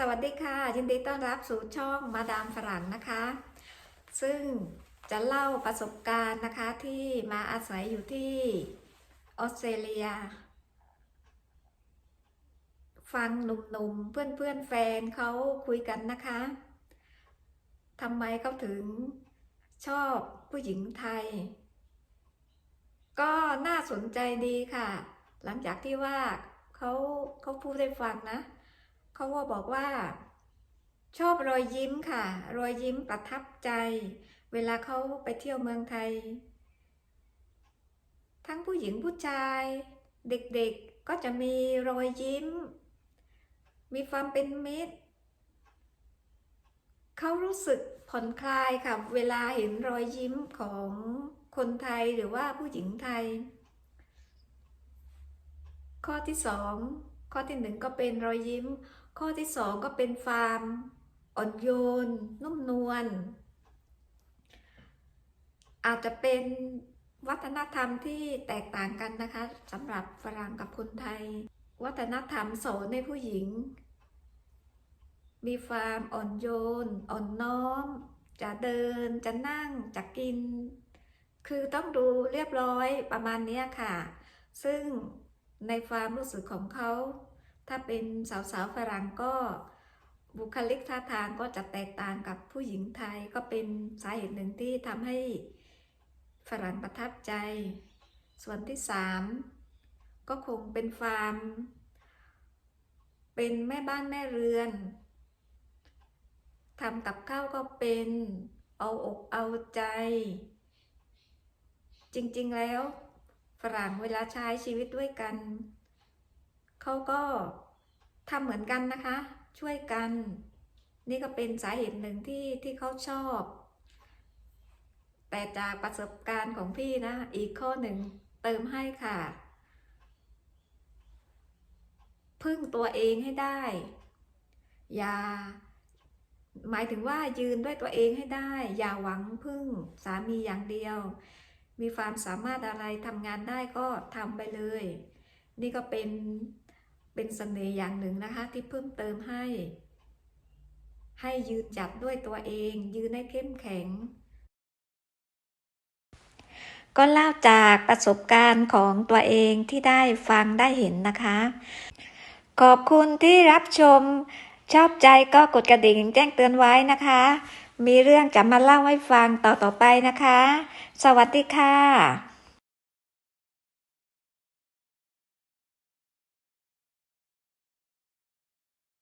สวัสดีค่ะ ยินดีต้อนรับสู่ช่องมาดามฝรั่งนะคะ ซึ่งจะเล่าประสบการณ์นะคะที่มาอาศัยอยู่ที่ออสเตรเลีย ฟังหนุ่มๆเพื่อนๆแฟนเขาคุยกันนะคะทำไมเขาถึงชอบผู้หญิงไทย ก็น่าสนใจดีค่ะ หลังจากที่ว่าเขาเขาพูดให้ฟังนะ เขาว่าบอกว่า ชอบรอยยิ้มค่ะ รอยยิ้มประทับใจ เวลาเขาไปเที่ยวเมืองไทย ทั้งผู้หญิงผู้ชาย เด็กๆก็จะมีรอยยิ้ม มีความเป็นมิตรเขารู้สึกผ่อนคลายค่ะ เวลาเห็นรอยยิ้มของคนไทยหรือว่าผู้หญิงไทย ข้อที่สองข้อที่หนึ่งก็เป็นรอยยิ้ม ข้อที่สองก็เป็นฟาร์มอ่อนโยน นุ่มนวลอาจจะเป็นวัฒนธรรมที่แตกต่างกันนะคะสำหรับฝรั่งกับคนไทย วัฒนธรรมสอนในผู้หญิง มีความอ่อนโยน อ่อนน้อม จะเดินจะนั่งจะกิน คือต้องดูเรียบร้อยประมาณนี้ค่ะ ซึ่งในความรู้สึกของเขา ถ้าเป็นสาวๆฝรั่งก็บุคลิกท่าทางก็จะแตกต่างกับผู้หญิงไทยก็เป็นสาเหตุหนึ่งที่ทำให้ฝรั่งประทับใจ ส่วนที่สามก็คงเป็นฟาร์ม เป็นแม่บ้านแม่เรือนทำกับข้าวก็เป็นเอาอกเอาใจ จริงๆแล้ว ฝรั่งเวลาใช้ชีวิตด้วยกัน เขาก็ทำเหมือนกันนะคะ ช่วยกัน นี่ก็เป็นสาเหตุหนึ่งที่ที่เขาชอบ แต่จากประสบการณ์ของพี่นะ อีกข้อหนึ่งเติมให้ค่ะพึ่งตัวเองให้ได้ อย่า หมายถึงว่ายืนด้วยตัวเองให้ได้ อย่าหวังพึ่งสามีอย่างเดียว มีความสามารถอะไรทำงานได้ก็ทำไปเลย นี่ก็เป็น เป็นเสน่ห์อย่างหนึ่งนะคะที่เพิ่มเติมให้ ให้ยืนจับด้วยตัวเอง ยืนให้เข้มแข็ง ก็เล่าจากประสบการณ์ของตัวเองที่ได้ฟังได้เห็นนะคะ ขอบคุณที่รับชม ชอบใจก็กดกระดิ่งแจ้งเตือนไว้นะคะ มีเรื่องจะมาเล่าให้ฟังต่อต่อๆไปนะคะ สวัสดีค่ะ